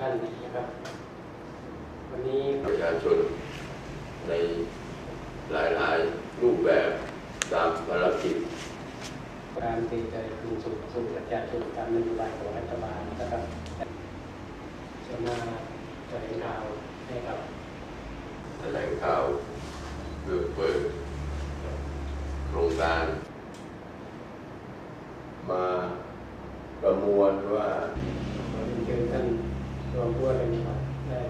ท่านนะครับ วันนี้ประชาชนในหลายๆ รูปแบบตามภารกิจการตีใจคืนสู่สู่ประชาชนตามนโยบายของรัฐบาลนะครับจะมาแถลงข่าวให้กับแถลงข่าวเพื่อเปิดโครงการ มาประมวลว่าขอเรียนเชิญท่าน รองผู้ว่าราชการได้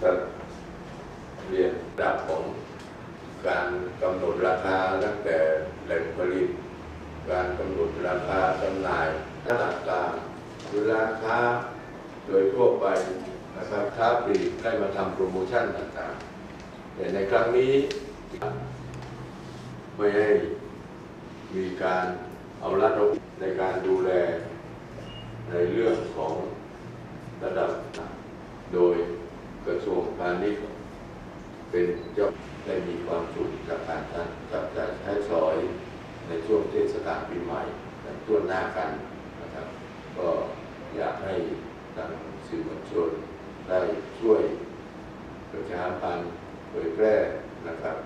ครับเรียนดับของการกำหนดราคาตั้งแต่แหล่งผลิต การกำหนดราคาจำหน่ายต่างๆหรือราคาโดยทั่วไปนะครับค้าปลีกได้มาทำโปรโมชั่นต่างๆ แต่ในครั้งนี้ ไม่ให้มีการเอารัดในการดูแลในเรื่องของระดับ โดยก ระทรวงพาณิชย์เป็นเจ้าได้มีความสุขจากการจับจ่ายใช้สอยในช่วงเทศกาลปีใหม่และต้วนหน้ากันนะครับ ก็อยากให้ทางสื่อมวลชนได้ช่วยประชาพันธ์เผยแพร่นะครับ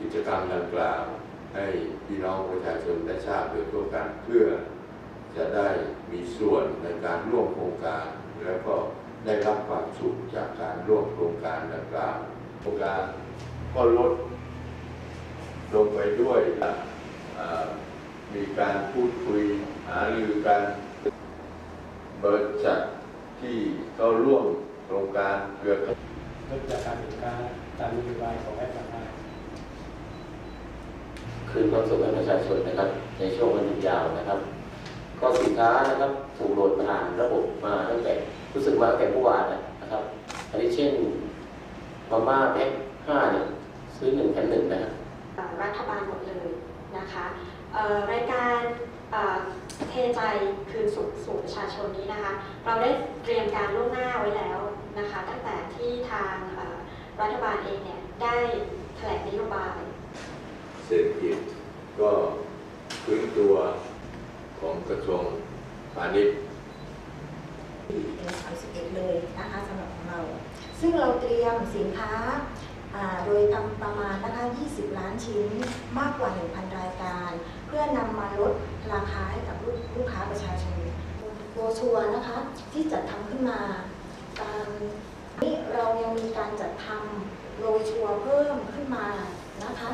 อิจกรรมดังกล่าว ให้พี่น้องประชาชนได้ทราบโดยทั่วกันเพื่อจะได้มีส่วนในการร่วมโครงการแล้วก็ ได้รับความสุขจากการร่วมโครงการดังกล่าวโครงการก็ลดลงไปด้วยมีการพูดคุยหารือกันบริษัทที่เข้าร่วมโครงการเกือบลดราคาสินค้าตามนโยบายของรัฐบาลคืนความสุขให้ประชาชนนะครับ ในช่วงวันหยุดยาวนะครับ ก็สินค้านะครับถูกโหลดผ่านระบบมาตั้งแต่รู้สึกมาตั้งแต่เมื่อวานนะครับ อันนี้เช่นมาม่าแพ็คห้าเนี่ยซื้อหนึ่งแถมหนึ่งนะครับรัฐบาลหมดเลยนะคะเอ่อรายการเอ่อเทใจคืนสุขสู่ประชาชนนี้นะคะ เราได้เตรียมการล่วงหน้าไว้แล้วนะคะ ตั้งแต่ที่ทางเอ่อรัฐบาลเองเนี่ยได้แถลงนโยบายเศรษฐกิจก็ฟื้นตัว ของกระทรวงพาณิชย์เป็น31 เลยนะคะสำหรับของเรา ซึ่งเราเตรียมสินค้าอ่าโดยทำประมาณนะคะ20 ล้านชิ้นมากกว่า 1,000 รายการ เพื่อนำมาลดราคาให้กับลูกลูกค้าประชาชนโบชัวนะคะที่จัดทำขึ้นมาตามนี้เรายังมีการจัดทำโรชัวเพิ่มขึ้นมานะคะ